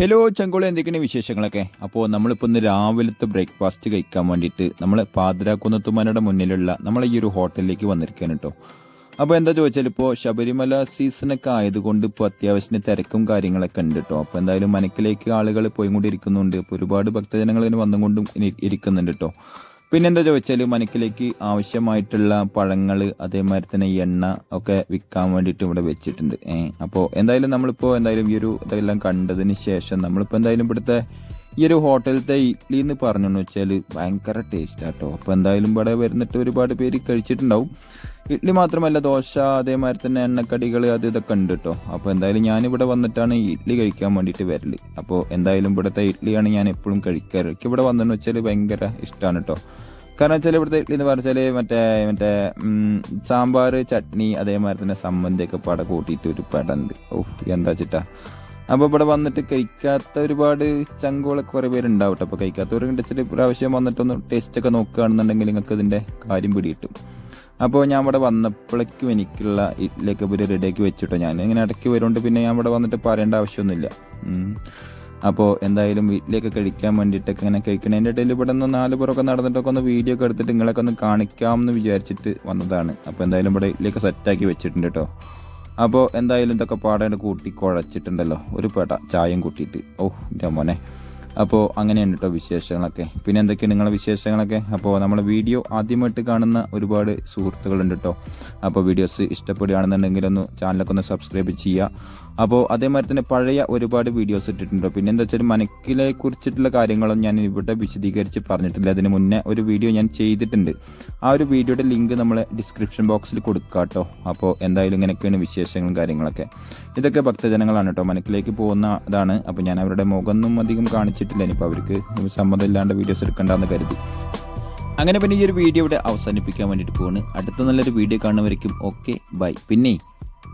Hello ചങ്കോളി എന്തൊക്കെയാണ് വിശേഷങ്ങളൊക്കെ? അപ്പോൾ നമ്മളിപ്പോൾ ഇന്ന് രാവിലത്തെ ബ്രേക്ക്ഫാസ്റ്റ് കഴിക്കാൻ വേണ്ടിയിട്ട് നമ്മൾ പാതിരാക്കുന്നത്തുമാനയുടെ മുന്നിലുള്ള നമ്മൾ ഈ ഒരു ഹോട്ടലിലേക്ക് വന്നിരിക്കുകയാണ് കേട്ടോ. അപ്പോൾ എന്താ ചോദിച്ചാൽ ഇപ്പോൾ ശബരിമല സീസണൊക്കെ ആയതുകൊണ്ട് ഇപ്പോൾ അത്യാവശ്യത്തിന് തിരക്കും കാര്യങ്ങളൊക്കെ ഉണ്ട് കേട്ടോ. അപ്പോൾ എന്തായാലും മനക്കിലേക്ക് ആളുകൾ പോയി കൊണ്ടിരിക്കുന്നുണ്ട് ഇപ്പോൾ ഒരുപാട് ഭക്തജനങ്ങൾ ഇതിന് വന്നുകൊണ്ടും ഇരിക്കുന്നുണ്ട് കേട്ടോ. പിന്നെന്താ ചോദിച്ചാൽ മനക്കിലേക്ക് ആവശ്യമായിട്ടുള്ള പഴങ്ങൾ അതേമാതിരി തന്നെ എണ്ണ ഒക്കെ വിൽക്കാൻ വേണ്ടിയിട്ട് ഇവിടെ വെച്ചിട്ടുണ്ട്. അപ്പോൾ എന്തായാലും നമ്മളിപ്പോൾ എന്തായാലും ഈ ഒരു ഇതെല്ലാം കണ്ടതിന് ശേഷം നമ്മളിപ്പോൾ എന്തായാലും ഇവിടുത്തെ ഈ ഒരു ഹോട്ടലത്തെ ഇഡ്ഡലി എന്ന് പറഞ്ഞു വെച്ചാൽ ഭയങ്കര ടേസ്റ്റ് ആട്ടോ. അപ്പോൾ എന്തായാലും ഇവിടെ വരുന്നിട്ട് ഒരുപാട് പേര് കഴിച്ചിട്ടുണ്ടാവും. ഇഡ്ഡലി മാത്രമല്ല ദോശ അതേമാതിരി തന്നെ എണ്ണക്കടികൾ അത് ഇതൊക്കെ ഉണ്ട് കേട്ടോ അപ്പോൾ എന്തായാലും ഞാനിവിടെ വന്നിട്ടാണ് ഇഡ്ഡലി കഴിക്കാൻ വേണ്ടിയിട്ട് വരൽ. അപ്പോൾ എന്തായാലും ഇവിടുത്തെ ഇഡ്ഡലിയാണ് ഞാൻ എപ്പോഴും കഴിക്കാറ്. എനിക്ക് ഇവിടെ വന്നെന്ന് വെച്ചാൽ ഭയങ്കര ഇഷ്ടമാണ് കേട്ടോ കാരണം വെച്ചാൽ ഇവിടുത്തെ ഇഡ്ഡലി എന്ന് പറഞ്ഞാൽ മറ്റേ മറ്റേ സാമ്പാർ ചട്നി അതേമാതിരി തന്നെ സമ്മന്തിയൊക്കെ പാടെ കൂട്ടിയിട്ട് ഒരു പടണ്ട്. ഓഹ് എന്താ വെച്ചിട്ടാ? അപ്പോൾ ഇവിടെ വന്നിട്ട് കഴിക്കാത്ത ഒരുപാട് ചങ്കുകളൊക്കെ കുറേ പേരുണ്ടാവും കേട്ടോ അപ്പോൾ കഴിക്കാത്തവർ വെച്ചിട്ട് പ്രാവശ്യം വന്നിട്ടൊന്ന് ടേസ്റ്റൊക്കെ നോക്കുകയാണെന്നുണ്ടെങ്കിൽ നിങ്ങൾക്ക് ഇതിന്റെ കാര്യം പിടികിട്ടും. അപ്പോൾ ഞാൻ ഇവിടെ വന്നപ്പോഴേക്കും എനിക്കുള്ള ഇതിലേക്ക് ഇവർ റെഡിയാക്കി വെച്ചിട്ടോ. ഞാൻ ഇങ്ങനെ ഇടയ്ക്ക് വരുന്നുണ്ട് പിന്നെ ഞാൻ ഇവിടെ വന്നിട്ട് പറയേണ്ട ആവശ്യമൊന്നുമില്ല. അപ്പോൾ എന്തായാലും വീട്ടിലേക്ക് കഴിക്കാൻ വേണ്ടിയിട്ടൊക്കെ ഇങ്ങനെ കഴിക്കണതിന്റെ ഇടയിൽ ഇവിടെ നിന്ന് നാല് പുറമൊക്കെ നടന്നിട്ടൊക്കെ ഒന്ന് വീഡിയോ ഒക്കെ എടുത്തിട്ട് നിങ്ങളൊക്കെ ഒന്ന് കാണിക്കാമെന്ന് വിചാരിച്ചിട്ട് വന്നതാണ്. അപ്പോൾ എന്തായാലും ഇവിടെ ഇതിലേക്ക് സെറ്റാക്കി വെച്ചിട്ടുണ്ട് കേട്ടോ. അപ്പോൾ എന്തായാലും ഇതൊക്കെ പാടെ കൂട്ടി കുഴച്ചിട്ടുണ്ടല്ലോ. ഒരു പേട്ട ചായയും കൂട്ടിയിട്ട്. ഓ എന്റെ മോനെ. അപ്പോൾ അങ്ങനെയാണ് കേട്ടോ വിശേഷങ്ങളൊക്കെ. പിന്നെ എന്തൊക്കെയാണ് നിങ്ങളുടെ വിശേഷങ്ങളൊക്കെ? അപ്പോൾ നമ്മൾ വീഡിയോ ആദ്യമായിട്ട് കാണുന്ന ഒരുപാട് സുഹൃത്തുക്കളുണ്ട് കേട്ടോ അപ്പോൾ വീഡിയോസ് ഇഷ്ടപ്പെടുകയാണെന്നുണ്ടെങ്കിൽ ഒന്ന് ചാനലൊക്കെ ഒന്ന് സബ്സ്ക്രൈബ് ചെയ്യുക അപ്പോൾ അതേമാതിരി തന്നെ പഴയ ഒരുപാട് വീഡിയോസ് ഇട്ടിട്ടുണ്ടോ പിന്നെ എന്താ വെച്ചാൽ മനക്കിലെ കുറിച്ചിട്ടുള്ള കാര്യങ്ങളും ഞാൻ ഇവിടെ വിശദീകരിച്ച് പറഞ്ഞിട്ടില്ല. അതിന് മുന്നേ ഒരു വീഡിയോ ഞാൻ ചെയ്തിട്ടുണ്ട്. ആ ഒരു വീഡിയോയുടെ ലിങ്ക് നമ്മൾ ഡിസ്ക്രിപ്ഷൻ ബോക്സിൽ കൊടുക്കാം കേട്ടോ അപ്പോൾ എന്തായാലും ഇങ്ങനെയൊക്കെയാണ് വിശേഷങ്ങളും കാര്യങ്ങളൊക്കെ. ഇതൊക്കെ ഭക്തജനങ്ങളാണ് കേട്ടോ മനക്കിലേക്ക് പോകുന്ന ഇതാണ് അപ്പോൾ ഞാൻ അവരുടെ മുഖമൊന്നും അധികം കാണിച്ചിട്ടില്ല ഇനിയിപ്പോൾ അവർക്ക്. സമ്മതമില്ലാണ്ട് വീഡിയോസ് എടുക്കണ്ടെന്ന് കരുതി. അങ്ങനെ പിന്നെ ഈ ഒരു വീഡിയോ ഇവിടെ അവസാനിപ്പിക്കാൻ വേണ്ടിയിട്ട് പോവാണ്. അടുത്ത നല്ലൊരു വീഡിയോ കാണുന്നവരേക്കും ഓക്കെ ബൈ പിന്നെ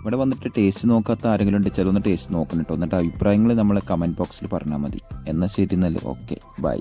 ഇവിടെ വന്നിട്ട് ടേസ്റ്റ് നോക്കാത്ത ആരെങ്കിലും ഉണ്ട് ചിലൊന്ന് ടേസ്റ്റ് നോക്കണം കേട്ടോ. എന്നിട്ട് അഭിപ്രായങ്ങൾ നമ്മളെ കമന്റ് ബോക്സിൽ പറഞ്ഞാൽ മതി. എന്നാൽ ശരി എന്നല്ലേ ഓക്കെ ബൈ